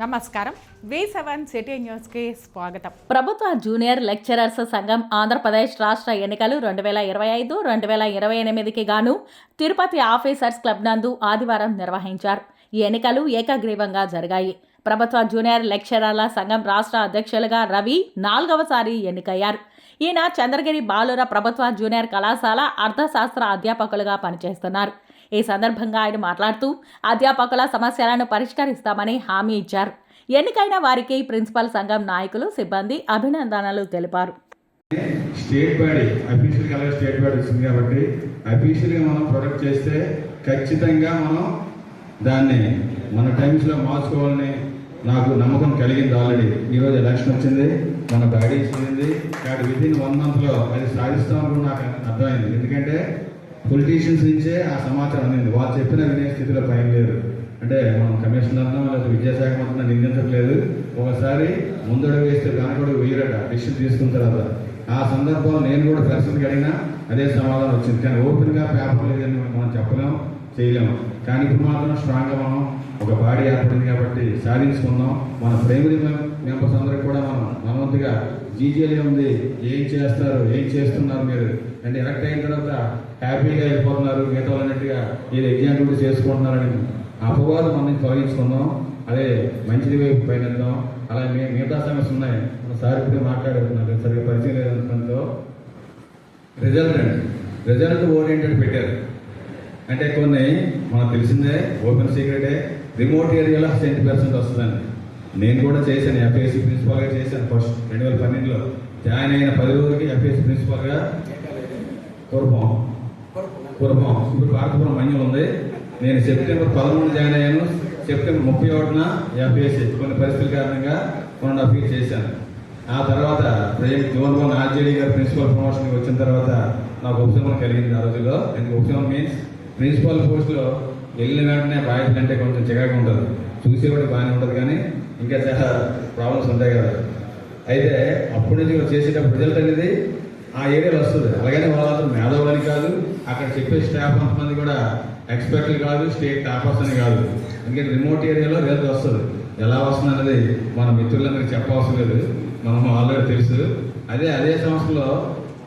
నమస్కారం. వి seven city న్యూస్కి స్వాగతం. ప్రభుత్వ జూనియర్ లెక్చరర్స్ సంఘం ఆంధ్రప్రదేశ్ రాష్ట్ర ఎన్నికలు రెండు వేల ఇరవై ఐదు రెండు వేల ఇరవై ఎనిమిదికి గాను తిరుపతి ఆఫీసర్స్ క్లబ్ నందు ఆదివారం నిర్వహించారు. ఈ ఎన్నికలు ఏకగ్రీవంగా జరిగాయి. ప్రభుత్వ జూనియర్ లెక్చరర్ల సంఘం రాష్ట్ర అధ్యక్షులుగా రవి నాలుగవసారి ఎన్నికయ్యారు. ఈయన చంద్రగిరి బాలుర ప్రభుత్వ జూనియర్ కళాశాల అర్థశాస్త్ర అధ్యాపకులుగా పనిచేస్తున్నారు. ఈ సందర్భంగా ఆయన మాట్లాడుతూ అధ్యాపకుల సమస్యలను పరిష్కరిస్తామని హామీ ఇచ్చారు. ఎన్నికైన వారికి ప్రిన్సిపల్ సంఘం నాయకులు సిబ్బంది అభినందనలు తెలిపారు. స్టేట్ బాడీ అఫీషియల్గా స్టేట్ బాడీ వచ్చింది కాబట్టి అఫీషియల్గా మనం ప్రొడక్ట్ చేస్తే ఖచ్చితంగా మనం దాన్ని మన టైమ్స్లో మార్చుకోవాలని నాకు నమ్మకం కలిగింది ఆల్రెడీ. ఈరోజు ఎలక్షన్ వచ్చింది మన బాడీ ఇచ్చింది కాబట్టి విత్ ఇన్ వన్ మంత్లో అది సాధిస్తామని నాకు అర్థమైంది. ఎందుకంటే పొలిటీషియన్స్ నుంచే ఆ సమాచారం అందింది. వాళ్ళు చెప్పిన వినే స్థితిలో పైన లేదు. అంటే మనం కమిషనర్నో లేదా విద్యాశాఖ మంత్రి నిందించట్లేదు ఒకసారి ముందడు వేస్తే వెనకడుగు వేయరట డిసిషన్ తీసుకున్న తర్వాత. ఆ సందర్భంలో నేను కూడా ప్రశ్నలు అడిగినా అదే సమాధానం వచ్చింది. కానీ ఓపెన్గా పేపర్ లేదని మనం చెప్పలేం చేయలేము కానీ ఇప్పుడు మాత్రం స్ట్రాంగ్గా మనం ఒక బాడీ ఏర్పడింది కాబట్టి సాధించుకుందాం మన ప్రైమరీ మెంబర్స్ అందరికి కూడా మనం మనవంతుగా జీజీఎల్ ఉంది. ఏం చేస్తారు? ఏం చేస్తున్నారు మీరు? అంటే ఎలక్ట్ అయిన తర్వాత హ్యాపీగా వెళ్ళిపోతున్నారు మిగతా వాళ్ళన్నట్టుగా ఏదో ఎగ్జామ్ డ్యూటీ చేసుకుంటున్నారని అపవాదం మనం తొలగించుకుందాం. అదే మంచిది వైపు పయనిద్దాం. అలాగే మీ మిగతా సమస్యలు ఉన్నాయి. మన సార్ ఇప్పుడే మాట్లాడుతున్నారు. సరిగ్గా పరిచయం లేదంతో రిజల్ట్ అండి. రిజల్ట్ ఓరియంటెడ్ పెట్టారు. అంటే కొన్ని మనకు తెలిసిందే. ఓపెన్ సీక్రెటే. రిమోట్ ఏరియాలో సెంటీ పర్సెంట్ వస్తుందండి. నేను కూడా చేశాను ఎఫ్ఏసి ప్రిన్సిపాల్గా చేశాను ఫస్ట్ రెండు వేల పన్నెండులో. జాయిన్ అయిన పది రోజులకి ఎఫ్ఏసి ప్రిన్సిపాల్గా కురపం. కురపం. ఇప్పుడు భారతపురం మన్యం ఉంది. నేను సెప్టెంబర్ పదమూడు జాయిన్ అయ్యాను. సెప్టెంబర్ ముప్పై ఒకటిన ఎఫ్ఏసి కొన్ని పరిస్థితుల కారణంగా వన్ అండ్ హాఫ్ ఇయర్ చేశాను. ఆ తర్వాత ప్రజెంట్ జోన్ వన్ ఆర్జేడీ గారు ప్రిన్సిపల్ ప్రమోషన్కి వచ్చిన తర్వాత నాకు ఉపశమనం కలిగింది ఆ రోజుల్లో. ఎందుకు ఉపశమనం మీన్స్ ప్రిన్సిపల్ పోస్ట్లో వెళ్ళిన వెంటనే బాధ్యత అంటే కొంచెం చికాకు ఉంటుంది. చూసేవాడు బాగానే ఉంటుంది కానీ ఇంకా చాలా ప్రాబ్లమ్స్ ఉంటాయి కదా. అయితే అప్పటి నుంచి చేసేటప్పుడు రిజల్ట్ అనేది ఆ ఏరియాలో వస్తుంది. అలాగని వాళ్ళందరూ మేధావులని కాదు అక్కడ చెప్పే స్టాఫ్ అంతమంది కూడా ఎక్స్పర్ట్లు కాదు స్టేట్ టాపర్స్ అని కాదు. ఎందుకంటే రిమోట్ ఏరియాలో రిజల్ట్ వస్తుంది. ఎలా వస్తుంది అనేది మన మిత్రులందరికీ చెప్పవసరం లేదు. మనం ఆల్రెడీ తెలుసు. అదే అదే సంవత్సరంలో